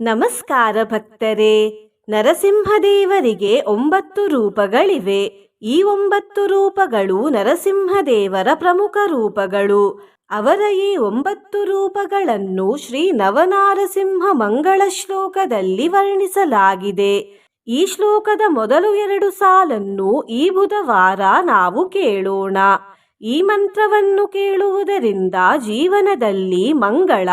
ನಮಸ್ಕಾರ ಭಕ್ತರೇ. ನರಸಿಂಹದೇವರಿಗೆ ಒಂಬತ್ತು ರೂಪಗಳಿವೆ. ಈ ಒಂಬತ್ತು ರೂಪಗಳು ನರಸಿಂಹದೇವರ ಪ್ರಮುಖ ರೂಪಗಳು. ಅವರ ಈ ಒಂಬತ್ತು ರೂಪಗಳನ್ನು ಶ್ರೀ ನವನಾರಸಿಂಹ ಮಂಗಳ ಶ್ಲೋಕದಲ್ಲಿ ವರ್ಣಿಸಲಾಗಿದೆ. ಈ ಶ್ಲೋಕದ ಮೊದಲು ಎರಡು ಸಾಲನ್ನು ಈ ಬುಧವಾರ ನಾವು ಕೇಳೋಣ. ಈ ಮಂತ್ರವನ್ನು ಕೇಳುವುದರಿಂದ ಜೀವನದಲ್ಲಿ ಮಂಗಳ,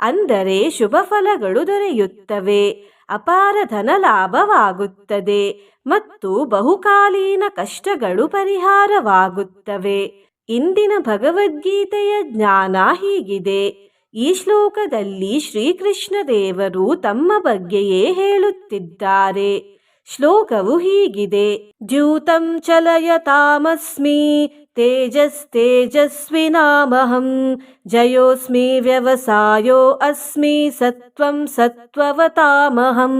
ಅಂದರೆ ಶುಭ ಫಲಗಳು ದೊರೆಯುತ್ತವೆ. ಅಪಾರ ಧನ ಲಾಭವಾಗುತ್ತದೆ ಮತ್ತು ಬಹುಕಾಲೀನ ಕಷ್ಟಗಳು ಪರಿಹಾರವಾಗುತ್ತವೆ. ಇಂದಿನ ಭಗವದ್ಗೀತೆಯ ಜ್ಞಾನ ಹೀಗಿದೆ. ಈ ಶ್ಲೋಕದಲ್ಲಿ ಶ್ರೀಕೃಷ್ಣ ದೇವರು ತಮ್ಮ ಬಗ್ಗೆಯೇ ಹೇಳುತ್ತಿದ್ದಾರೆ. ಶ್ಲೋಕವು ಹೀಗಿದೆ. ದ್ಯೂತಂ ಚಲಯತಾಮಸ್ಮಿ ತೇಜಸ್ತೇಜಸ್ವಿನಾಮಹಂ. ಜಯೋಸ್ಮಿ ವ್ಯವಸಾಯೋ ಅಸ್ಮಿ ಸತ್ವಂ ಸತ್ವವತಾಮಹಂ.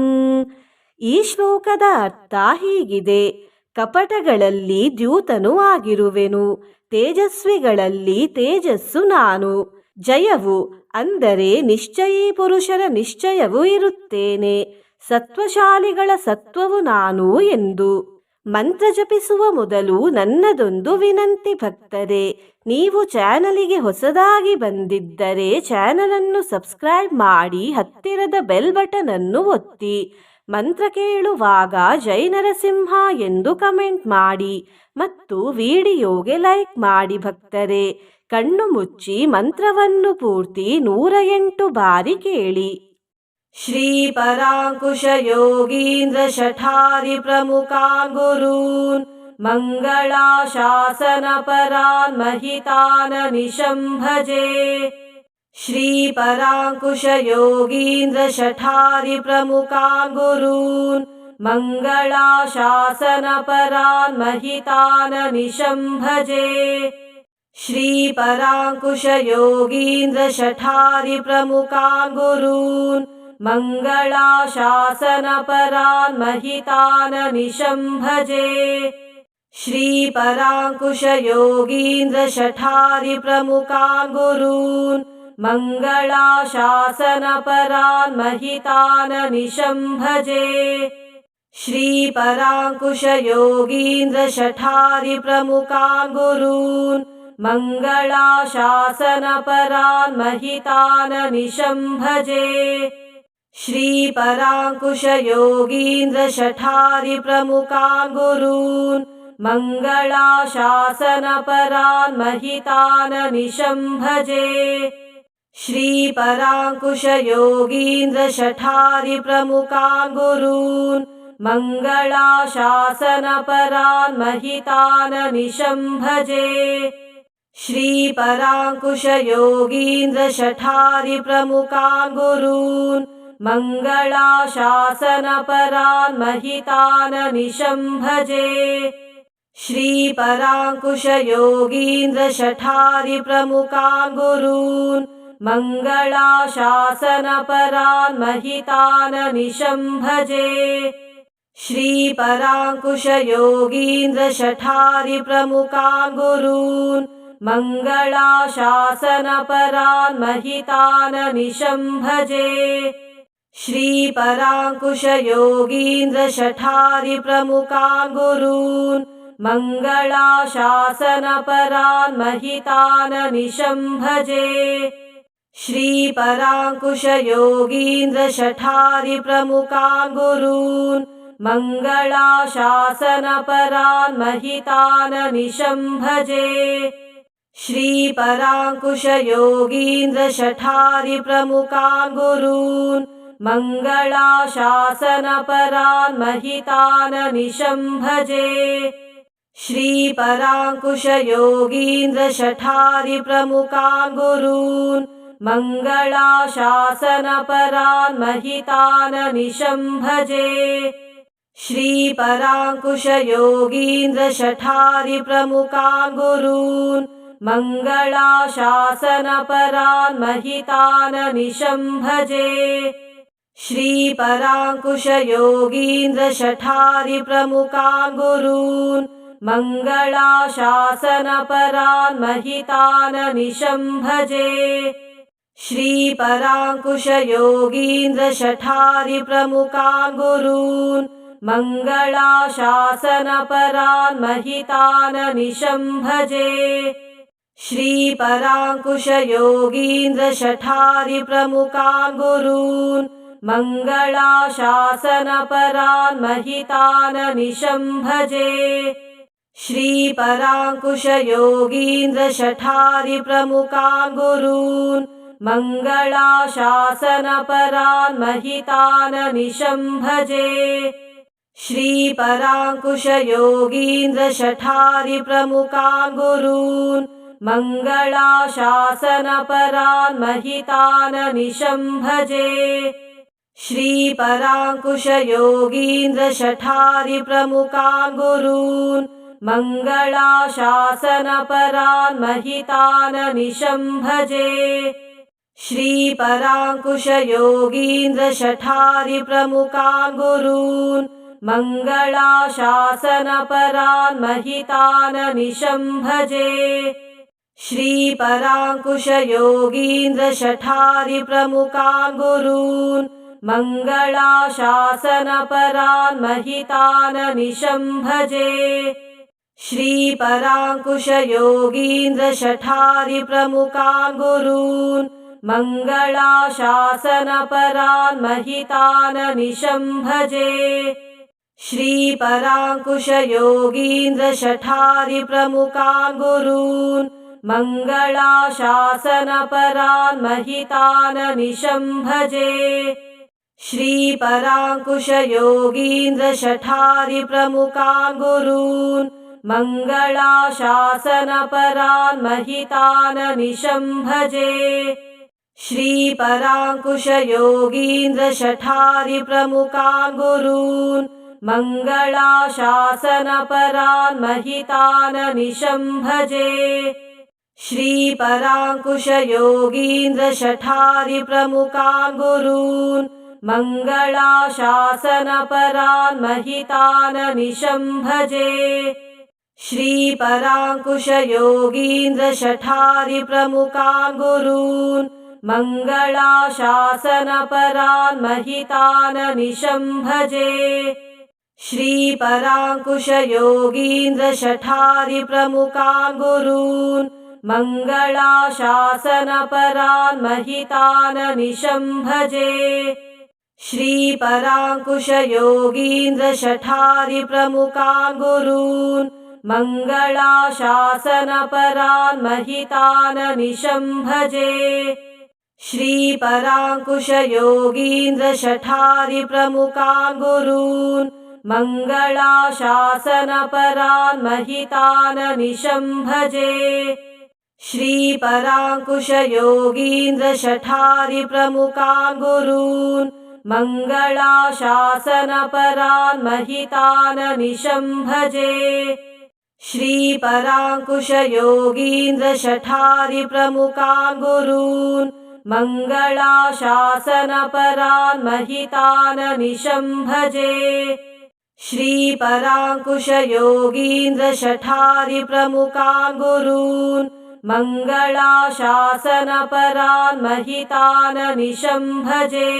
ಈ ಶ್ಲೋಕದ ಅರ್ಥ ಹೀಗಿದೆ. ಕಪಟಗಳಲ್ಲಿ ದ್ಯೂತನು ಆಗಿರುವೆನು, ತೇಜಸ್ವಿಗಳಲ್ಲಿ ತೇಜಸ್ಸು ನಾನು. ಜಯವು ಅಂದರೆ ನಿಶ್ಚಯೀ ಪುರುಷರ ನಿಶ್ಚಯವೂ ಇರುತ್ತೇನೆ, ಸತ್ವಶಾಲಿಗಳ ಸತ್ವವು ನಾನು ಎಂದು. ಮಂತ್ರ ಜಪಿಸುವ ಮೊದಲು ನನ್ನದೊಂದು ವಿನಂತಿ ಭಕ್ತರೆ, ನೀವು ಚಾನಲಿಗೆ ಹೊಸದಾಗಿ ಬಂದಿದ್ದರೆ ಚಾನಲನ್ನು ಸಬ್ಸ್ಕ್ರೈಬ್ ಮಾಡಿ ಹತ್ತಿರದ ಬೆಲ್ ಬಟನ್ ಅನ್ನು ಒತ್ತಿ, ಮಂತ್ರ ಕೇಳುವಾಗ ಜೈ ನರಸಿಂಹ ಎಂದು ಕಮೆಂಟ್ ಮಾಡಿ ಮತ್ತು ವಿಡಿಯೋಗೆ ಲೈಕ್ ಮಾಡಿ ಭಕ್ತರೆ, ಕಣ್ಣು ಮುಚ್ಚಿ ಮಂತ್ರವನ್ನು ಪೂರ್ತಿ ನೂರ ಎಂಟು ಬಾರಿ ಕೇಳಿ. श्रीपराङ्कुशयोगीन्द्रशठारिप्रमुखान् षठारी प्रमुखाङ्गुरून् मङ्गला भजे श्रीपराङ्कुशयोगीन्द्रशठारिप्रमुखान् गुरून् मङ्गलाशासनपरान् मङ्गला भजे श्रीपराङ्कुशयोगीन्द्रशठारिप्रमुखान् गुरून् मङ्गला महिताननिशं भजे श्रीपराङ्कुशयोगीन्द्रशठारिप्रमुखान् गुरून् मङ्गला महिताननिशं भजे श्रीपराङ्कुशयोगीन्द्रशठारिप्रमुखान् गुरून् मङ्गळा महिताननिशं भजे श्रीपराङ्कुशयोगीन्द्रशठारिप्रमुखान् षठारी प्रमुखाङ्गुरून् मङ्गला भजे श्रीपराङ्कुशयोगीन्द्रशठारिप्रमुखान् गुरून् मङ्गलाशासनपरान् मङ्गला भजे श्रीपराङ्कुशयोगीन्द्रशठारिप्रमुखान् गुरून् मङ्गला शासनपरान् भजे श्रीपराङ्कुशयोगीन्द्रशठारिप्रमुखान् गुरून् मङ्गला शासनपरान् भजे श्रीपराङ्कुशयोगीन्द्रशठारिप्रमुखान् गुरून् मङ्गला शासनपरान् भजे श्रीपराङ्कुशयोगीन्द्रशठारिप्रमुखान् षठारी प्रमुखाङ्गुरून् मङ्गला भजे श्रीपराङ्कुशयोगीन्द्रशठारिप्रमुखान् गुरून् मङ्गलाशासनपरान् मङ्गला भजे श्रीपराङ्कुशयोगीन्द्रशठारिप्रमुखान् गुरून् मङ्गला शासनपरान् भजे श्रीपराङ्कुशयोगीन्द्रशठारिप्रमुखान् गुरून् मङ्गला शासनपरान् भजे श्रीपराङ्कुशयोगीन्द्रशठारिप्रमुखान् गुरून् मङ्गला शासनपरान् भजे श्रीपराङ्कुशयोगीन्द्रशठारिप्रमुखान् गुरून् मङ्गलाशासनपरान् महितान् निशं भजे श्रीपराङ्कुशयोगीन्द्रशठारिप्रमुखान् गुरून् मङ्गलाशासनपरान् महितान् निशं भजे श्रीपराङ्कुशयोगीन्द्रशठारिप्रमुखान् गुरून् मङ्गलाशासनपरान् महितान् निशं भजे श्रीपराङ्कुशयोगीन्द्रशठारिप्रमुखान् गुरून् मङ्गलाशासनपरान् महितान् निशं भजे श्रीपराङ्कुशयोगीन्द्रशठारिप्रमुखान् गुरून् मङ्गलाशासनपरान् महितान् निशं भजे श्रीपराङ्कुशयोगीन्द्रशठारिप्रमुखान् गुरून् मङ्गलाशासनपरान् महितान् निशं भजे श्रीपराङ्कुशयोगीन्द्रशठारिप्रमुखान् गुरून् मङ्गलाशासनपरान् महितान् निशं भजे श्रीपराङ्कुशयोगीन्द्रशठारिप्रमुखान् गुरून् मङ्गलाशासनपरान् महितान् निशं भजे श्रीपराङ्कुशयोगीन्द्रशठारिप्रमुखान् गुरून् मङ्गलाशासनपरान् महितान् निशं भजे श्रीपराङ्कुशयोगीन्द्रशठारिप्रमुखान् गुरून् मङ्गलाशासनपरान् महितान् निशं भजे श्रीपराङ्कुशयोगीन्द्रशठारिप्रमुखान् गुरून् मङ्गलाशासनपरान् महितान् निशं भजे श्रीपराङ्कुशयोगीन्द्रशठारिप्रमुखान् गुरून् मङ्गलाशासनपरान् महितान् निशं भजे श्रीपराङ्कुशयोगीन्द्रशठारिप्रमुखान् गुरून् मङ्गलाशासनपरान् महितान् निशं भजे श्रीपराङ्कुशयोगीन्द्रशठारिप्रमुखान् गुरून् मङ्गलाशासनपरान् महितान् निशं भजे श्रीपराङ्कुशयोगीन्द्रशठारिप्रमुखान् गुरून् मङ्गलाशासनपरान् महितान् निशं भजे श्रीपराङ्कुशयोगीन्द्रशठारिप्रमुखान् गुरून् मङ्गलाशासनपरान् महितान् निशं भजे श्रीपराङ्कुशयोगीन्द्रशठारिप्रमुखान् गुरून् मङ्गलाशासनपरान् महितान् निशं भजे श्रीपराङ्कुशयोगीन्द्रशठारिप्रमुखान् गुरून् मङ्गलाशासनपरान् महितान् निशं भजे श्रीपराङ्कुशयोगीन्द्रशठारिप्रमुखान् गुरून् मङ्गलाशासनपरान् महितान् निशं भजे श्रीपराङ्कुशयोगीन्द्रशठारिप्रमुखान् गुरून् मङ्गलाशासनपरान् महितान् निशं भजे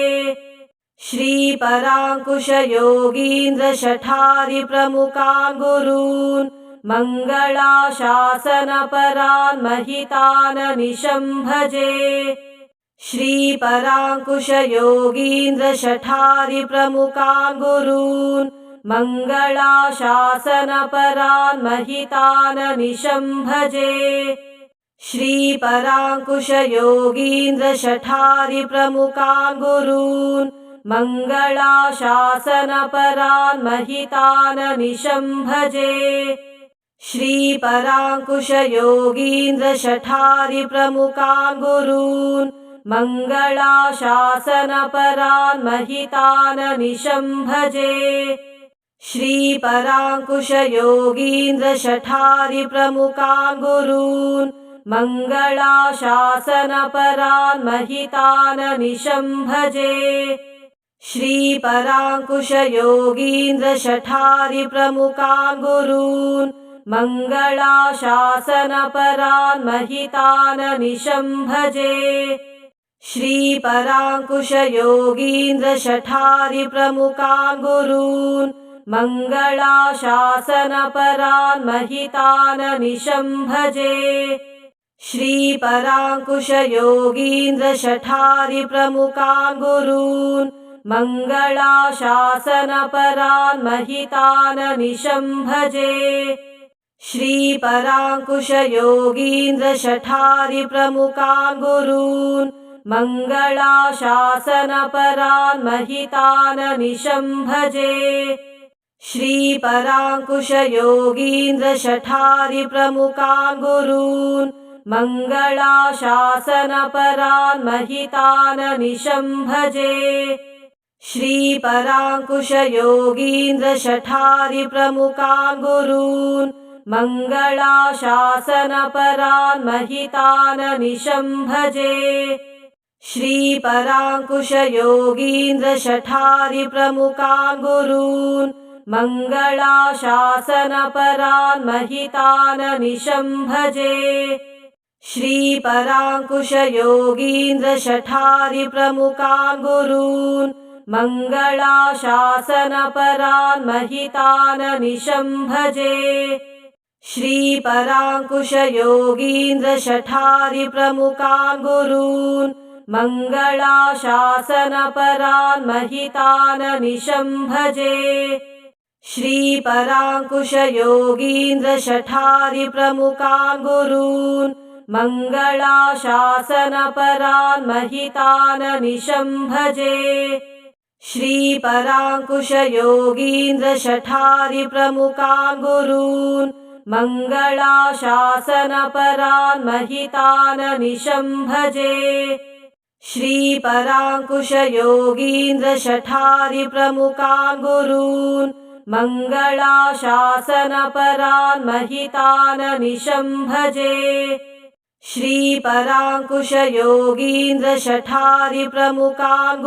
श्रीपराङ्कुशयोगीन्द्रशठारिप्रमुखान् गुरून् मङ्गलाशासनपरान् महितान् निशं भजे श्रीपराङ्कुशयोगीन्द्रशठारिप्रमुखान् गुरून् मङ्गलाशासनपरान् महितान् निशं भजे श्रीपराङ्कुशयोगीन्द्रशठारिप्रमुखान् गुरून् मङ्गलाशासनपरान् महितान् निशं भजे श्रीपराङ्कुशयोगीन्द्रशठारिप्रमुखान् गुरून् मङ्गलाशासनपरान् महितान् निशं भजे श्रीपराङ्कुशयोगीन्द्रशठारिप्रमुखान् गुरून् मङ्गलाशासनपरान् महितान् निशं भजे श्रीपराङ्कुशयोगीन्द्रशठारिप्रमुखान् गुरून् मङ्गलाशासनपरान् महिताननिशं भजे श्रीपराङ्कुशयोगीन्द्रशठारिप्रमुखान् गुरून् मङ्गलाशासनपरान् महिताननिशं भजे श्रीपराङ्कुशयोगीन्द्रशठारिप्रमुखान् गुरून् मङ्गलाशासनपरान् महिताननिशं भजे श्रीपराङ्कुशयोगीन्द्रशठारिप्रमुखान् गुरून् मङ्गलाशासनपरान् महिताननिशं भजे श्रीपराङ्कुशयोगीन्द्रशठारिप्रमुखान् गुरून् मङ्गलाशासनपरान् महिताननिशं भजे श्रीपराङ्कुशयोगीन्द्रशठारिप्रमुखान् गुरून् मङ्गलाशासनपरान् महिताननिशं भजे श्रीपराङ्कुशयोगीन्द्रशठारिप्रमुखान् गुरून् मङ्गलाशासनपरान् महिताननिशं भजे श्रीपराङ्कुशयोगीन्द्रशठारिप्रमुखान् महिताननिशं भजे श्रीपराङ्कुशयोगीन्द्रशठारिप्रमुखान् गुरून् महिताननिशं भजे श्रीपराङ्कुशयोगीन्द्रशठारिप्रमुखान् गुरून् महिताननिशं भजे श्रीपराङ्कुशयोगीन्द्रशठारिप्रमुखान् गुरून् मङ्गलाशासनपरान् महिताननिशं भजे श्रीपराङ्कुशयोगीन्द्रशठारिप्रमुखान् गुरून् मङ्गलाशासनपरान् महिताननिशं भजे श्रीपराङ्कुशयोगीन्द्रशठारिप्रमुखान्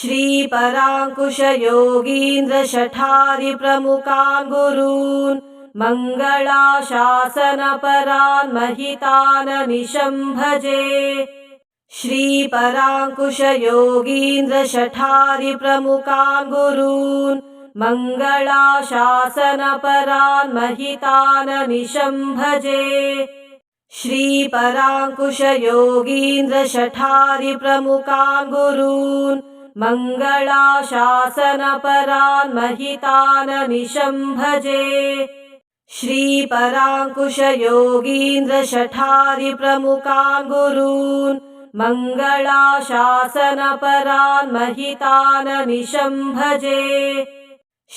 श्रीपराङ्कुशयोगीन्द्रशठारिप्रमुखान् गुरून् मङ्गलाशासनपरान् महिताननिशं भजे श्रीपराङ्कुशयोगीन्द्रशठारिप्रमुखान् गुरून् मङ्गलाशासनपरान् महिताननिशं भजे श्रीपराङ्कुशयोगीन्द्रशठारिप्रमुखान् गुरून् मङ्गलाशासनपरान् महिताननिशं भजे श्रीपराङ्कुशयोगीन्द्रशठारिप्रमुखान् गुरून् मङ्गलाशासनपरान् महिताननिशं भजे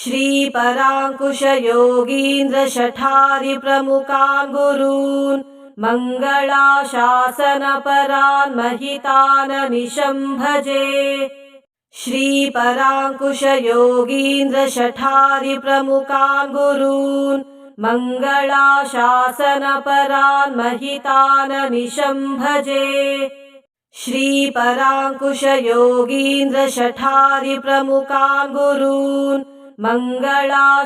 श्रीपराङ्कुशयोगीन्द्रशठारिप्रमुखान् गुरून् मङ्गलाशासनपरान् महिताननिशं भजे श्रीपराङ्कुशयोगीन्द्रशठारिप्रमुखान् गुरून् मङ्गलाशासनपरान् महिताननिशं भजे श्रीपराङ्कुशयोगीन्द्रशठारिप्रमुखान् गुरून् मङ्गलाशासनपरान्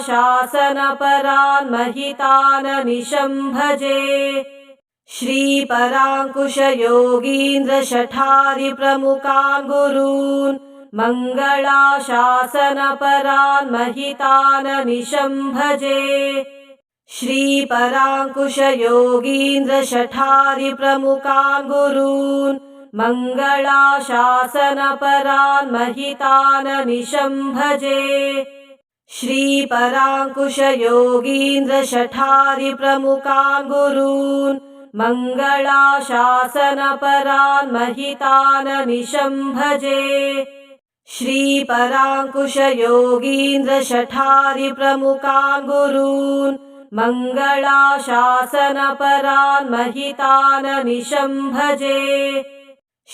महिताननिशं भजे श्रीपराङ्कुशयोगीन्द्रशठारिप्रमुखान् गुरून् मङ्गलाशासनपरान् महिताननिशं भजे श्रीपराङ्कुशयोगीन्द्रशठारिप्रमुखान् गुरून् मङ्गलाशासनपरान् महिताननिशं भजे श्रीपराङ्कुशयोगीन्द्रशठारिप्रमुखान् गुरून् मङ्गलाशासनपरान् महिताननिशं भजे श्रीपराङ्कुशयोगीन्द्रशठारिप्रमुखान् गुरून् मङ्गलाशासनपरान् महिताननिशं भजे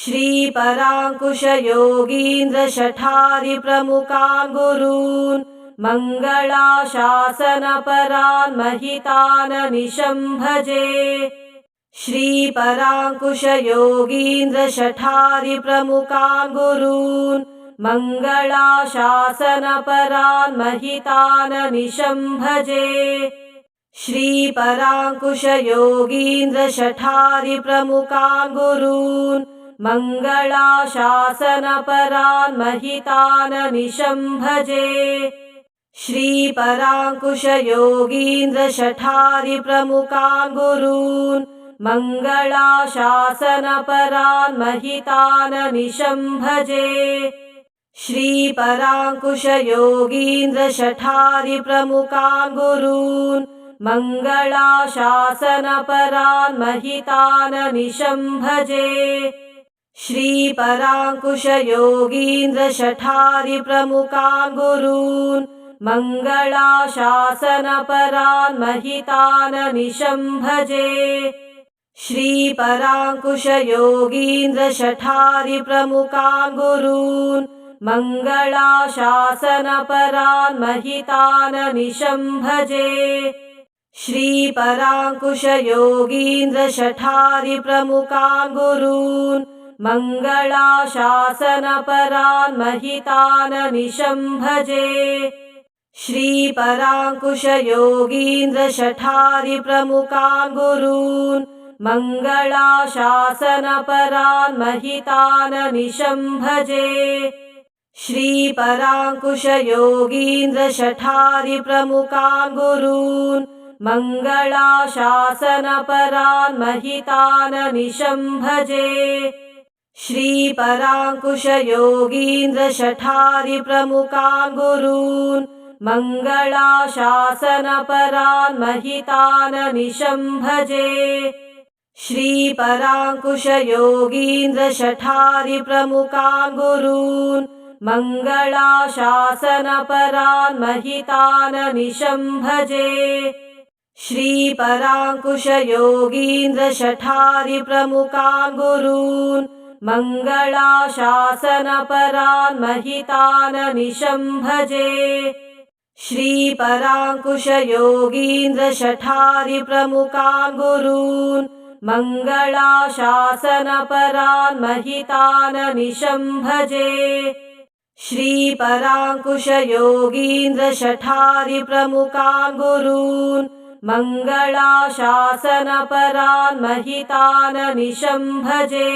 श्रीपराङ्कुशयोगीन्द्रशठारिप्रमुखान् गुरून् मङ्गलाशासनपरान् महिताननिशं भजे श्रीपराङ्कुशयोगीन्द्रशठारिप्रमुखान् गुरून् मङ्गलाशासनपरान् महिताननिशं भजे श्रीपराङ्कुशयोगीन्द्रशठारिप्रमुखान् गुरून् मङ्गलाशासनपरान् महिताननिशं भजे श्रीपराङ्कुशयोगीन्द्रशठारिप्रमुखान् गुरून् मङ्गलाशासनपरान् महिताननिशं भजे श्रीपराङ्कुशयोगीन्द्रशठारिप्रमुखान् गुरून् मङ्गलाशासनपरान् महिताननिशं भजे श्रीपराङ्कुशयोगीन्द्रशठारिप्रमुखान् गुरून् मङ्गलाशासनपरान् महिताननिशं भजे श्रीपराङ्कुशयोगीन्द्रशठारिप्रमुखान् गुरून् मङ्गलाशासनपरान् महिताननिशं भजे श्रीपराङ्कुशयोगीन्द्रशठारिप्रमुखान् गुरून् मङ्गलाशासनपरान् महिताननिशं भजे श्रीपराङ्कुशयोगीन्द्रशठारिप्रमुखान् गुरून् मङ्गलाशासनपरान् महिताननिशं भजे श्रीपराङ्कुशयोगीन्द्रशठारिप्रमुखान् गुरून् मङ्गलाशासनपरान् महिताननिशं भजे श्रीपराङ्कुशयोगीन्द्रशठारिप्रमुखान् गुरून् मङ्गलाशासनपरान् महिताननिशं भजे श्रीपराङ्कुशयोगीन्द्रशठारिप्रमुखान् गुरून् मङ्गलाशासनपरान् महिताननिशं भजे श्रीपराङ्कुशयोगीन्द्रशठारिप्रमुखान् गुरून् मङ्गलाशासनपरान् महिताननिशं भजे श्रीपराङ्कुशयोगीन्द्रशठारिप्रमुखान् गुरून् मङ्गलाशासनपरान् महिताननिशं भजे श्रीपराङ्कुशयोगीन्द्रशठारिप्रमुखान् गुरून् मङ्गलाशासनपरान् महिताननिशं भजे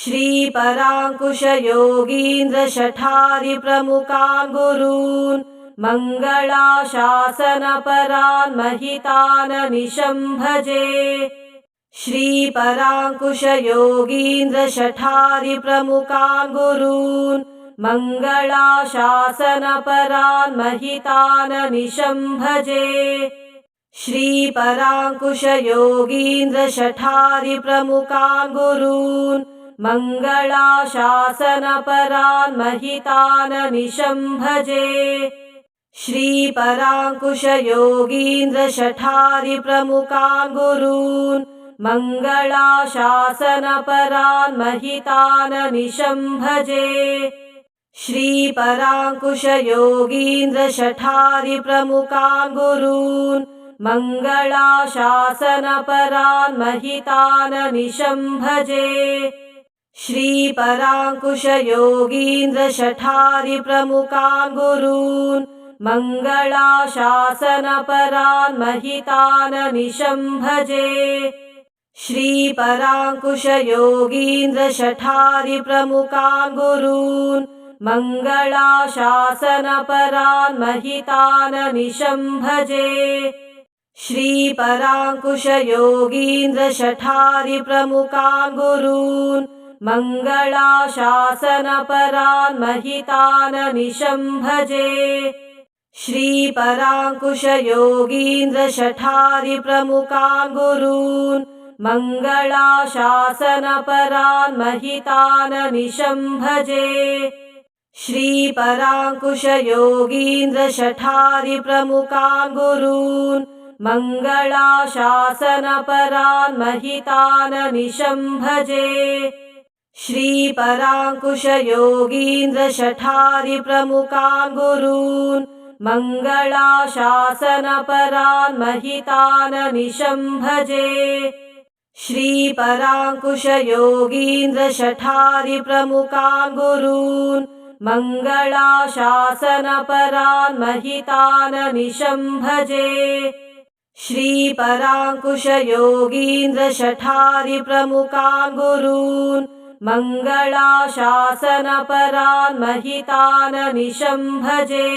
श्रीपराङ्कुशयोगीन्द्रशठारिप्रमुखान् गुरून् मङ्गलाशासनपरान् महिताननिशं भजे श्रीपराङ्कुशयोगीन्द्रशठारिप्रमुखान् गुरून् मङ्गलाशासनपरान् महिताननिशं भजे श्रीपराङ्कुशयोगीन्द्रशठारिप्रमुखान् गुरून् मङ्गलाशासनपरान् महिताननिशं भजे श्रीपराङ्कुशयोगीन्द्रशठारिप्रमुखान् गुरून् मङ्गलाशासनपरान् महिताननिशं भजे श्रीपराङ्कुशयोगीन्द्रशठारिप्रमुखान् गुरून् मङ्गलाशासनपरान् महिताननिशं भजे श्रीपराङ्कुशयोगीन्द्रशठारिप्रमुखान् गुरून् मङ्गलाशासनपरान् महिताननिशं भजे श्रीपराङ्कुशयोगीन्द्रशठारिप्रमुखान् गुरून् महिताननिशं भजे श्रीपराङ्कुशयोगीन्द्रशठारिप्रमुखान् गुरून् महिताननिशं भजे श्रीपराङ्कुशयोगीन्द्रशठारिप्रमुखान् गुरून् महिताननिशं भजे श्रीपराङ्कुशयोगीन्द्रशठारिप्रमुखान् गुरून् मङ्गलाशासनपरान् महिताननिशं भजे श्रीपराङ्कुशयोगीन्द्रशठारिप्रमुखान् गुरून् मङ्गलाशासनपरान् महिताननिशं भजे श्रीपराङ्कुशयोगीन्द्रशठारिप्रमुखान् गुरून् महिताननिशं भजे श्रीपराङ्कुशयोगीन्द्रशठारिप्रमुखान् गुरून् महिताननिशं भजे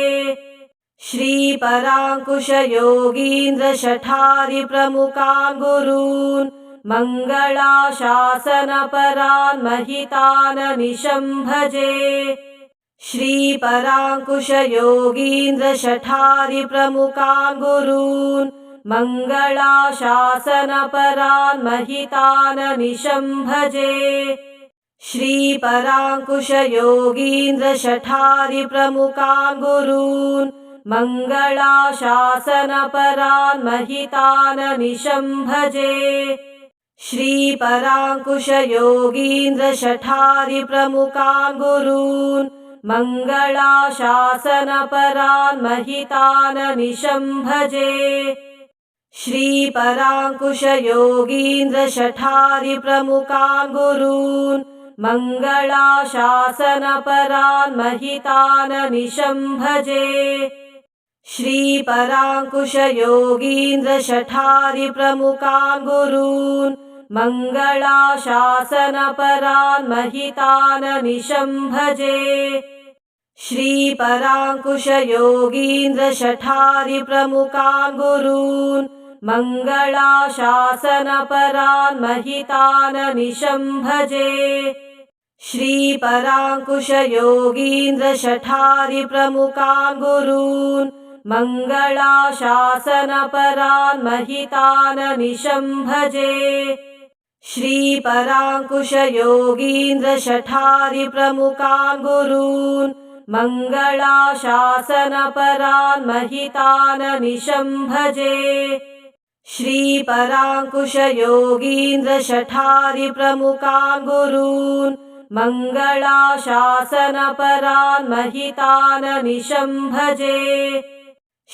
श्रीपराङ्कुशयोगीन्द्रशठारिप्रमुखान् गुरून् महिताननिशं भजे श्रीपराङ्कुशयोगीन्द्रशठारिप्रमुखान् गुरून् मङ्गलाशासनपरान् महिताननिशं भजे श्रीपराङ्कुशयोगीन्द्रशठारिप्रमुखान् गुरून् मङ्गलाशासनपरान् महिताननिशं भजे श्रीपराङ्कुशयोगीन्द्रशठारिप्रमुखान् गुरून् मङ्गलाशासनपरान् महिताननिशं भजे श्रीपराङ्कुशयोगीन्द्रशठारिप्रमुखान् गुरून् मङ्गलाशासनपरान् महिताननिशं भजे श्रीपराङ्कुशयोगीन्द्रशठारिप्रमुखान् गुरून् मङ्गलाशासनपरान् महिताननिशं भजे श्रीपराङ्कुशयोगीन्द्रशठारिप्रमुखान् गुरून् मङ्गलाशासनपरान् महिताननिशं भजे श्रीपराङ्कुशयोगीन्द्रशठारिप्रमुखान् गुरून् मङ्गलाशासनपरान् महिताननिशं भजे श्रीपराङ्कुशयोगीन्द्रशठारिप्रमुखान् गुरून् मङ्गलाशासनपरान् महिताननिशं भजे श्रीपराङ्कुशयोगीन्द्रशठारिप्रमुखान् गुरून् मङ्गलाशासनपरान् महिताननिशं भजे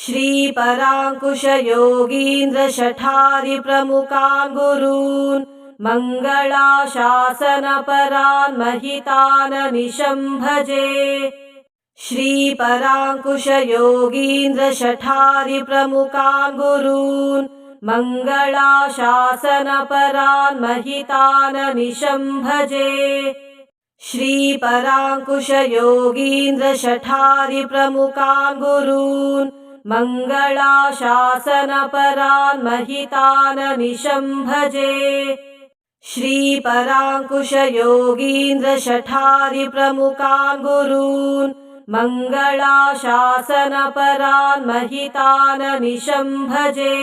श्रीपराङ्कुशयोगीन्द्रशठारिप्रमुखान् गुरून् मङ्गलाशासनपरान् महिताननिशं भजे श्रीपराङ्कुशयोगीन्द्रशठारिप्रमुखान् गुरून् मङ्गलाशासनपरान् महिताननिशं भजे श्रीपराङ्कुशयोगीन्द्रशठारिप्रमुखान् गुरून् मङ्गलाशासनपरान् महिताननिशं भजे श्रीपराङ्कुशयोगीन्द्रशठारिप्रमुखान् गुरून् मङ्गलाशासनपरान् महिताननिशं भजे